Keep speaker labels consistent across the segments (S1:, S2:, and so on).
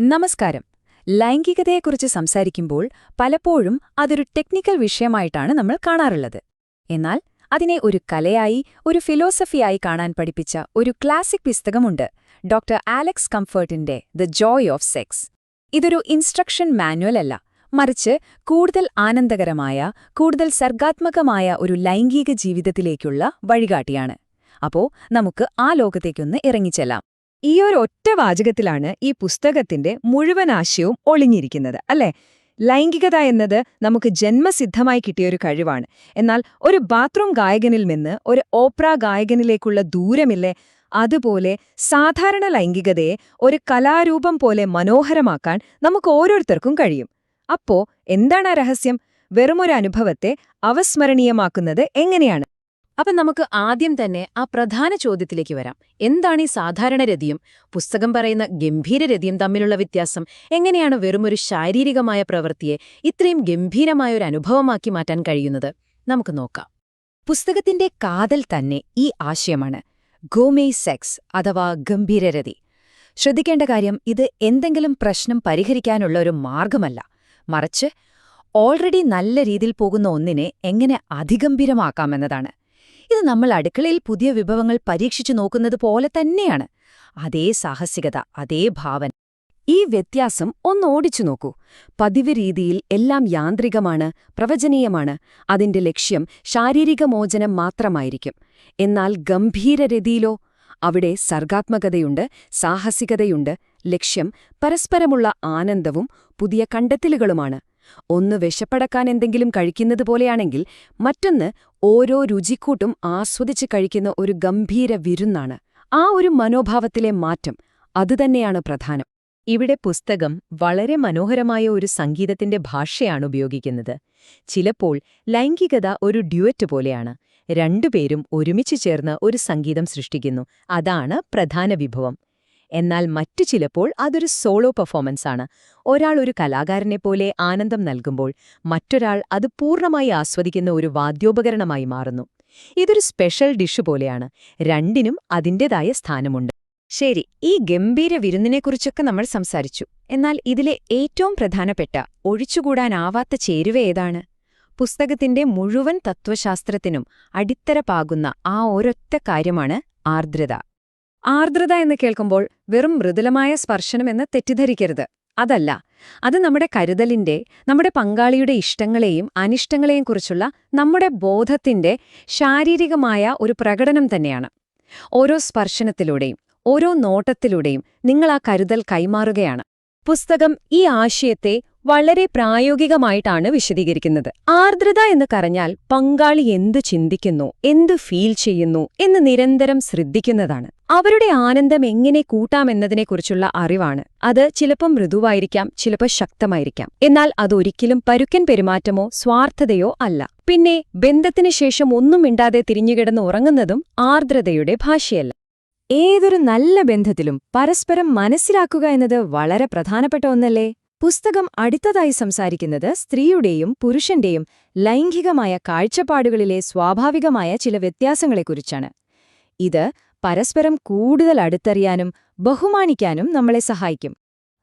S1: നമസ്കാരം. ലൈംഗികതയെക്കുറിച്ച് സംസാരിക്കുമ്പോൾ പലപ്പോഴും അതൊരു ടെക്നിക്കൽ വിഷയമായിട്ടാണ് നമ്മൾ കാണാറുള്ളത്. എന്നാൽ അതിനെ ഒരു കലയായി ഒരു ഫിലോസഫിയായി കാണാൻ പഠിപ്പിച്ച ഒരു ക്ലാസിക് പുസ്തകമുണ്ട് ഡോക്ടർ ആലക്സ് കംഫർട്ടിന്റെ ദ ജോയ് ഓഫ് സെക്സ്. ഇതൊരു ഇൻസ്ട്രക്ഷൻ മാനുവൽ അല്ല മറിച്ച് കൂടുതൽ ആനന്ദകരമായ കൂടുതൽ സർഗാത്മകമായ ഒരു ലൈംഗിക ജീവിതത്തിലേക്കുള്ള വഴികാട്ടിയാണ്. അപ്പോ നമുക്ക് ആ ലോകത്തേക്കൊന്ന് ഇറങ്ങിച്ചെല്ലാം.
S2: ഈ ഒരു ഒറ്റ വാചകത്തിലാണ് ഈ പുസ്തകത്തിന്റെ മുഴുവൻ ആശയവും ഒളിഞ്ഞിരിക്കുന്നത് അല്ലേ? ലൈംഗികത എന്നത് നമുക്ക് ജന്മസിദ്ധമായി കിട്ടിയൊരു കഴിവാണ്. എന്നാൽ ഒരു ബാത്റൂം ഗായകനിൽ നിന്ന് ഒരു ഓപ്ര ഗായകനിലേക്കുള്ള ദൂരമില്ലേ അതുപോലെ സാധാരണ ലൈംഗികതയെ ഒരു കലാരൂപം പോലെ മനോഹരമാക്കാൻ നമുക്ക് ഓരോരുത്തർക്കും കഴിയും. അപ്പോ എന്താണ് രഹസ്യം? വെറുമൊരു അനുഭവത്തെ അവസ്മരണീയമാക്കുന്നത് എങ്ങനെയാണ്?
S1: അപ്പം നമുക്ക് ആദ്യം തന്നെ ആ പ്രധാന ചോദ്യത്തിലേക്ക് വരാം. എന്താണ് ഈ സാധാരണ രതിയും? പുസ്തകം പറയുന്ന ഗംഭീര രതിയും തമ്മിലുള്ള വ്യത്യാസം എങ്ങനെയാണ് വെറുമൊരു ശാരീരികമായ പ്രവൃത്തിയെ ഇത്രയും ഗംഭീരമായ ഒരു അനുഭവമാക്കി മാറ്റാൻ കഴിയുന്നത്? നമുക്ക് നോക്കാം. പുസ്തകത്തിന്റെ കാതൽ തന്നെ ഈ ആശയമാണ്. ഗോമേ സെക്സ് അഥവാ ഗംഭീരരതി ശ്രദ്ധിക്കേണ്ട കാര്യം ഇത് എന്തെങ്കിലും പ്രശ്നം പരിഹരിക്കാനുള്ള ഒരു മാർഗമല്ല മറിച്ച് ഓൾറെഡി നല്ല രീതിയിൽ പോകുന്ന ഒന്നിനെ എങ്ങനെ അധിഗംഭീരമാക്കാമെന്നതാണ് ഇത് നമ്മൾ അടുക്കളയിൽ പുതിയ വിഭവങ്ങൾ പരീക്ഷിച്ചു നോക്കുന്നത് പോലെ തന്നെയാണ്. അതേ സാഹസികത അതേ ഭാവൻ ഈ വ്യത്യാസം ഒന്ന് ഓടിച്ചു നോക്കൂ. പതിവ് രീതിയിൽ എല്ലാം യാന്ത്രികമാണ് പ്രവചനീയമാണ്. അതിന്റെ ലക്ഷ്യം ശാരീരിക മോചനം മാത്രമായിരിക്കും. എന്നാൽ ഗംഭീരരതിയിലോ അവിടെ സർഗാത്മകതയുണ്ട് സാഹസികതയുണ്ട്. ലക്ഷ്യം പരസ്പരമുള്ള ആനന്ദവും പുതിയ കണ്ടെത്തലുകളുമാണ്. ഒന്ന് വിശപ്പടക്കാൻ എന്തെങ്കിലും കഴിക്കുന്നത് പോലെയാണെങ്കിൽ മറ്റൊന്ന് ഓരോ രുചിക്കൂട്ടും ആസ്വദിച്ച് കഴിക്കുന്ന ഒരു ഗംഭീര വിരുന്നാണ്. ആ ഒരു മനോഭാവത്തിലെ മാറ്റം അതുതന്നെയാണ് പ്രധാനം.
S2: ഇവിടെ പുസ്തകം വളരെ മനോഹരമായ ഒരു സംഗീതത്തിന്റെ ഭാഷയാണ് ഉപയോഗിക്കുന്നത്. ചിലപ്പോൾ ലൈംഗികത ഒരു ഡ്യുവറ്റ് പോലെയാണ്. രണ്ടുപേരും ഒരുമിച്ച് ചേർന്ന് ഒരു സംഗീതം സൃഷ്ടിക്കുന്നു. അതാണ് പ്രധാന വിഭവം. എന്നാൽ മറ്റു ചിലപ്പോൾ അതൊരു സോളോ പെർഫോമൻസ് ആണ് ഒരാൾ ഒരു കലാകാരനെ പോലെ ആനന്ദം നൽകുമ്പോൾ മറ്റൊരാൾ അത് പൂർണമായി ആസ്വദിക്കുന്ന ഒരു വാദ്യോപകരണമായി മാറുന്നു. ഇതൊരു സ്പെഷ്യൽ ഡിഷ് പോലെയാണ്. രണ്ടിനും അതിന്റെതായ സ്ഥാനമുണ്ട്.
S1: ശരി ഈ ഗംഭീര വിരുന്നിനെക്കുറിച്ചൊക്കെ നമ്മൾ സംസാരിച്ചു. എന്നാൽ ഇതിലെ ഏറ്റവും പ്രധാനപ്പെട്ട ഒഴിച്ചുകൂടാനാവാത്ത ചേരുവ ഏതാണ്? പുസ്തകത്തിന്റെ മുഴുവൻ തത്വശാസ്ത്രത്തിനും അടിത്തറ പാകുന്ന ആ ഒരൊറ്റ കാര്യമാണ് ആർദ്രത. ആർദ്രത എന്ന് കേൾക്കുമ്പോൾ വെറും മൃദുലമായ സ്പർശനമെന്ന് തെറ്റിദ്ധരിക്കരുത്. അതല്ല അത് നമ്മുടെ കരുതലിന്റെ നമ്മുടെ പങ്കാളിയുടെ ഇഷ്ടങ്ങളെയും അനിഷ്ടങ്ങളെയും കുറിച്ചുള്ള നമ്മുടെ ബോധത്തിന്റെ ശാരീരികമായ ഒരു പ്രകടനം തന്നെയാണ്. ഓരോ സ്പർശനത്തിലൂടെയും ഓരോ നോട്ടത്തിലൂടെയും നിങ്ങൾ ആ കരുതൽ കൈമാറുകയാണ്. പുസ്തകം ഈ ആശയത്തെ വളരെ പ്രായോഗികമായിട്ടാണ് വിശദീകരിക്കുന്നത്. ആർദ്രത എന്ന് പറഞ്ഞാൽ പങ്കാളി എന്തു ചിന്തിക്കുന്നു എന്തു ഫീൽ ചെയ്യുന്നു എന്ന് നിരന്തരം ശ്രദ്ധിക്കുന്നതാണ്. അവരുടെ ആനന്ദം എങ്ങനെ കൂട്ടാമെന്നതിനെക്കുറിച്ചുള്ള അറിവാണ്. അത് ചിലപ്പം മൃദുവായിരിക്കാം ചിലപ്പോൾ ശക്തമായിരിക്കാം. എന്നാൽ അതൊരിക്കലും പരുക്കൻ പെരുമാറ്റമോ സ്വാർത്ഥതയോ അല്ല. പിന്നെ ബന്ധത്തിനു ശേഷം ഒന്നും മിണ്ടാതെ തിരിഞ്ഞുകിടന്ന് ഉറങ്ങുന്നതും ആർദ്രതയുടെ ഭാഷയല്ല.
S2: ഏതൊരു നല്ല ബന്ധത്തിലും പരസ്പരം മനസ്സിലാക്കുക എന്നത് വളരെ പ്രധാനപ്പെട്ട ഒന്നല്ലേ? പുസ്തകം അടുത്തതായി സംസാരിക്കുന്നത് സ്ത്രീയുടെയും പുരുഷന്റെയും ലൈംഗികമായ കാഴ്ചപ്പാടുകളിലെ സ്വാഭാവികമായ ചില വ്യത്യാസങ്ങളെക്കുറിച്ചാണ്. ഇത് പരസ്പരം കൂടുതൽ അടുത്തറിയാനും ബഹുമാനിക്കാനും നമ്മളെ സഹായിക്കും.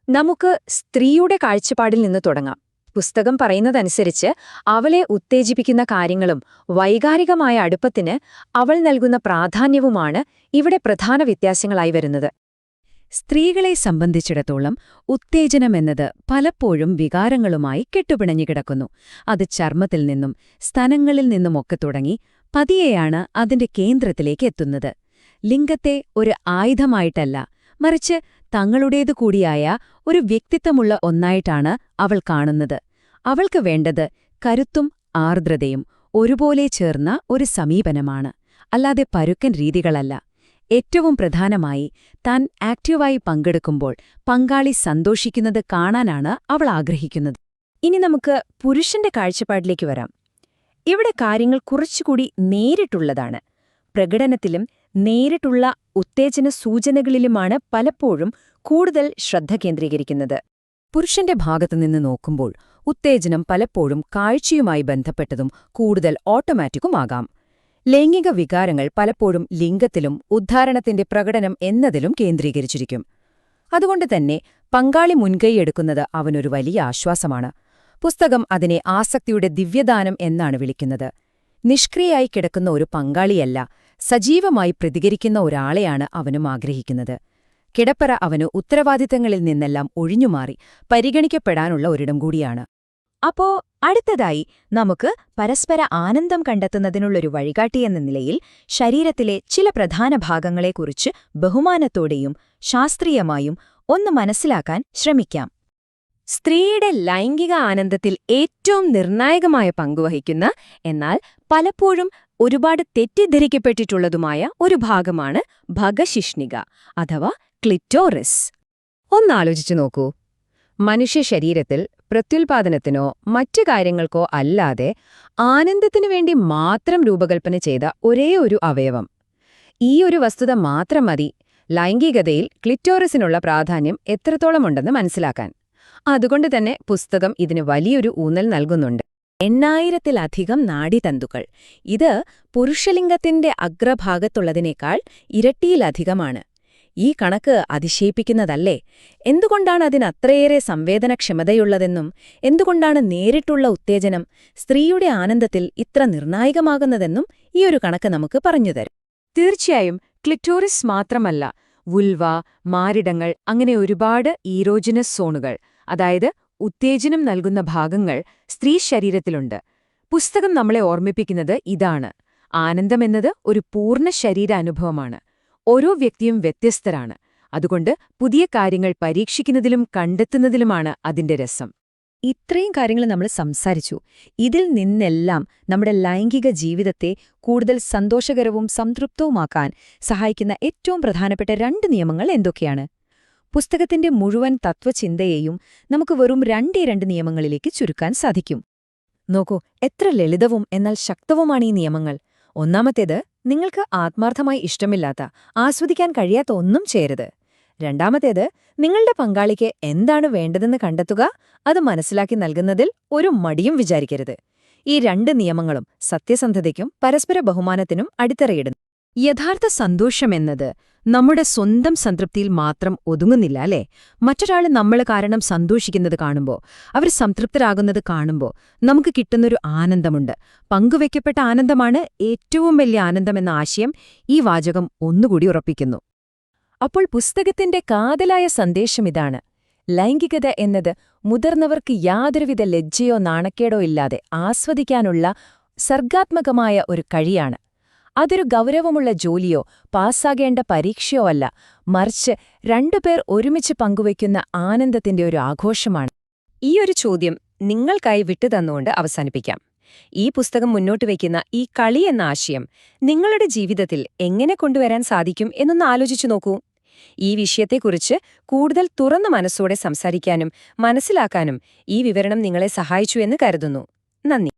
S1: നമുക്ക് സ്ത്രീയുടെ കാഴ്ചപ്പാടിൽ നിന്ന് തുടങ്ങാം. പുസ്തകം പറയുന്നതനുസരിച്ച് അവളെ ഉത്തേജിപ്പിക്കുന്ന കാര്യങ്ങളും വൈകാരികമായ അടുപ്പത്തിന് അവൾ നൽകുന്ന പ്രാധാന്യവുമാണ് ഇവിടെ പ്രധാന വ്യത്യാസങ്ങളായി വരുന്നത്. സ്ത്രീകളെ സംബന്ധിച്ചിടത്തോളം ഉത്തേജനമെന്നത് പലപ്പോഴും വികാരങ്ങളുമായി കെട്ടുപിണഞ്ഞുകിടക്കുന്നു അത് ചർമ്മത്തിൽ നിന്നും സ്തനങ്ങളിൽ നിന്നുമൊക്കെ തുടങ്ങി പതിയെയാണ് അതിന്റെ കേന്ദ്രത്തിലേക്ക് എത്തുന്നത്. ലിംഗത്തെ ഒരു ആയുധമായിട്ടല്ല മറിച്ച് തങ്ങളുടേതു കൂടിയായ ഒരു വ്യക്തിത്വമുള്ള ഒന്നായിട്ടാണ് അവൾ കാണുന്നത്. അവൾക്ക് വേണ്ടത് കരുത്തും ആർദ്രതയും ഒരുപോലെ ചേർന്ന ഒരു സമീപനമാണ്. അല്ലാതെ പരുക്കൻ രീതികളല്ല. ഏറ്റവും പ്രധാനമായി താൻ ആക്റ്റീവായി പങ്കെടുക്കുമ്പോൾ പങ്കാളി സന്തോഷിക്കുന്നത് കാണാനാണ് അവൾ ആഗ്രഹിക്കുന്നത്.
S2: ഇനി നമുക്ക് പുരുഷന്റെ കാഴ്ചപ്പാടിലേക്ക് വരാം. ഇവിടെ കാര്യങ്ങൾ കുറച്ചുകൂടി നേരിട്ടുള്ളതാണ്. പ്രകടനത്തിലും നേരിട്ടുള്ള ഉത്തേജന സൂചനകളിലുമാണ് പലപ്പോഴും കൂടുതൽ ശ്രദ്ധ കേന്ദ്രീകരിക്കുന്നത്.
S1: പുരുഷന്റെ ഭാഗത്തുനിന്ന് നോക്കുമ്പോൾ ഉത്തേജനം പലപ്പോഴും കാഴ്ചയുമായി ബന്ധപ്പെട്ടതും കൂടുതൽ ഓട്ടോമാറ്റിക്കുമാകാം. ലൈംഗിക വികാരങ്ങൾ പലപ്പോഴും ലിംഗത്തിലും ഉദ്ധാരണത്തിന്റെ പ്രകടനം എന്നതിലും കേന്ദ്രീകരിച്ചിരിക്കും. അതുകൊണ്ട് തന്നെ പങ്കാളി മുൻകൈയെടുക്കുന്നത് അവനൊരു വലിയ ആശ്വാസമാണ്. പുസ്തകം അതിനെ ആസക്തിയുടെ ദിവ്യദാനം എന്നാണ് വിളിക്കുന്നത്. നിഷ്ക്രിയായി കിടക്കുന്ന ഒരു പങ്കാളിയല്ല സജീവമായി പ്രതികരിക്കുന്ന ഒരാളെയാണ് അവനും ആഗ്രഹിക്കുന്നത്. കിടപ്പറ അവന് ഉത്തരവാദിത്തങ്ങളിൽ നിന്നെല്ലാം ഒഴിഞ്ഞുമാറി പരിഗണിക്കപ്പെടാനുള്ള ഒരിടം കൂടിയാണ്.
S2: അപ്പോ അടുത്തതായി നമുക്ക് പരസ്പര ആനന്ദം കണ്ടെത്തുന്നതിനുള്ളൊരു വഴികാട്ടി എന്ന നിലയിൽ ശരീരത്തിലെ ചില പ്രധാന ഭാഗങ്ങളെക്കുറിച്ച് ബഹുമാനത്തോടെയും ശാസ്ത്രീയമായും ഒന്ന് മനസ്സിലാക്കാൻ ശ്രമിക്കാം. സ്ത്രീയുടെ ലൈംഗിക ആനന്ദത്തിൽ ഏറ്റവും നിർണായകമായ പങ്കുവഹിക്കുന്ന എന്നാൽ പലപ്പോഴും ഒരുപാട് തെറ്റിദ്ധരിക്കപ്പെട്ടിട്ടുള്ളതുമായ ഒരു ഭാഗമാണ് ഭഗശിഷ്ണിക അഥവാ ക്ലിറ്റോറിസ്.
S1: ഒന്നാലോചിച്ചു നോക്കൂ. മനുഷ്യ ശരീരത്തിൽ പ്രത്യുൽപാദനത്തിനോ മറ്റു കാര്യങ്ങൾക്കോ അല്ലാതെ ആനന്ദത്തിനു വേണ്ടി മാത്രം രൂപകൽപ്പന ചെയ്ത ഒരേ ഒരു അവയവം. ഈ ഒരു വസ്തുത മാത്രം മതി. ലൈംഗികതയിൽ ക്ലിറ്റോറസിനുള്ള പ്രാധാന്യം എത്രത്തോളമുണ്ടെന്ന് മനസ്സിലാക്കാൻ. അതുകൊണ്ട് തന്നെ പുസ്തകം ഇതിന് വലിയൊരു ഊന്നൽ നൽകുന്നുണ്ട്.
S2: എണ്ണായിരത്തിലധികം നാഡിതന്തുക്കൾ. ഇത് പുരുഷലിംഗത്തിന്റെ അഗ്രഭാഗത്തുള്ളതിനേക്കാൾ ഇരട്ടിയിലധികമാണ്. ഈ കണക്ക് അതിശയിപ്പിക്കുന്നതല്ലേ? എന്തുകൊണ്ടാണ് അതിനത്രയേറെ സംവേദനക്ഷമതയുള്ളതെന്നും എന്തുകൊണ്ടാണ് നേരിട്ടുള്ള ഉത്തേജനം സ്ത്രീയുടെ ആനന്ദത്തിൽ ഇത്ര നിർണായകമാകുന്നതെന്നും ഈയൊരു കണക്ക് നമുക്ക് പറഞ്ഞുതരും
S3: തീർച്ചയായും ക്ലിറ്റോറിസ് മാത്രമല്ല വുൽവ മാരിടങ്ങൾ അങ്ങനെ ഒരുപാട് ഈറോജിനസ് സോണുകൾ അതായത് ഉത്തേജനം നൽകുന്ന ഭാഗങ്ങൾ സ്ത്രീ ശരീരത്തിലുണ്ട്. പുസ്തകം നമ്മളെ ഓർമ്മിപ്പിക്കുന്നത് ഇതാണ്. ആനന്ദമെന്നത് ഒരു പൂർണ ശരീര അനുഭവമാണ് ഓരോ വ്യക്തിയും വ്യത്യസ്തരാണ്. അതുകൊണ്ട് പുതിയ കാര്യങ്ങൾ പരീക്ഷിക്കുന്നതിലും കണ്ടെത്തുന്നതിലുമാണ് അതിന്റെ രസം.
S2: ഇത്രയും കാര്യങ്ങൾ നമ്മൾ സംസാരിച്ചു. ഇതിൽ നിന്നെല്ലാം നമ്മുടെ ലൈംഗിക ജീവിതത്തെ കൂടുതൽ സന്തോഷകരവും സംതൃപ്തവുമാക്കാൻ സഹായിക്കുന്ന ഏറ്റവും പ്രധാനപ്പെട്ട രണ്ട് നിയമങ്ങൾ എന്തൊക്കെയാണ്? പുസ്തകത്തിന്റെ മുഴുവൻ തത്വചിന്തയെയും നമുക്ക് വെറും രണ്ടേ രണ്ട് നിയമങ്ങളിലേക്ക് ചുരുക്കാൻ സാധിക്കും. നോക്കൂ എത്ര ലളിതവും എന്നാൽ ശക്തവുമാണ് ഈ നിയമങ്ങൾ. ഒന്നാമത്തേത് നിങ്ങൾക്ക് ആത്മാർത്ഥമായി ഇഷ്ടമില്ലാത്ത ആസ്വദിക്കാൻ കഴിയാത്ത ഒന്നും ചെയ്യരുത് രണ്ടാമത്തേത് നിങ്ങളുടെ പങ്കാളിക്ക് എന്താണ് വേണ്ടതെന്ന് കണ്ടെത്തുക അത് മനസ്സിലാക്കി നൽകുന്നതിൽ ഒരു മടിയും വിചാരിക്കരുത്. ഈ രണ്ട് നിയമങ്ങളും സത്യസന്ധതയ്ക്കും പരസ്പര ബഹുമാനത്തിനും അടിത്തറയിടുന്നു. യഥാർത്ഥ സന്തോഷമെന്നത് നമ്മുടെ സ്വന്തം സംതൃപ്തിയിൽ മാത്രം ഒതുങ്ങുന്നില്ല അല്ലേ? മറ്റൊരാൾ നമ്മൾ കാരണം സന്തോഷിക്കുന്നത് കാണുമ്പോൾ അവർ സംതൃപ്തരാകുന്നത് കാണുമ്പോൾ നമുക്ക് കിട്ടുന്നൊരു ആനന്ദമുണ്ട്. പങ്കുവെക്കപ്പെട്ട ആനന്ദമാണ് ഏറ്റവും വലിയ ആനന്ദമെന്ന ആശയം ഈ വാചകം ഒന്നുകൂടി ഉറപ്പിക്കുന്നു. അപ്പോൾ പുസ്തകത്തിന്റെ കാതലായ സന്ദേശം ഇതാണ്. ലൈംഗികത എന്നത് മുതിർന്നവർക്ക് യാതൊരുവിധ ലജ്ജയോ നാണക്കേടോ ഇല്ലാതെ ആസ്വദിക്കാനുള്ള സർഗാത്മകമായ ഒരു കഴിയാണ്. അതൊരു ഗൗരവമുള്ള ജോലിയോ പാസ്സാകേണ്ട പരീക്ഷയോ അല്ല. മറിച്ച് രണ്ടുപേർ ഒരുമിച്ച് പങ്കുവയ്ക്കുന്ന ആനന്ദത്തിന്റെ ഒരു ആഘോഷമാണ്. ഈ ഒരു ചോദ്യം നിങ്ങൾക്കായി വിട്ടുതന്നുകൊണ്ട് അവസാനിപ്പിക്കാം. ഈ പുസ്തകം മുന്നോട്ട് വയ്ക്കുന്ന ഈ കളി എന്ന ആശയം നിങ്ങളുടെ ജീവിതത്തിൽ എങ്ങനെ കൊണ്ടുവരാൻ സാധിക്കും എന്നൊന്ന് ആലോചിച്ചു നോക്കൂ. ഈ വിഷയത്തെക്കുറിച്ച് കൂടുതൽ തുറന്ന മനസ്സോടെ സംസാരിക്കാനും മനസ്സിലാക്കാനും ഈ വിവരണം നിങ്ങളെ സഹായിച്ചു എന്ന് കരുതുന്നു. നന്ദി.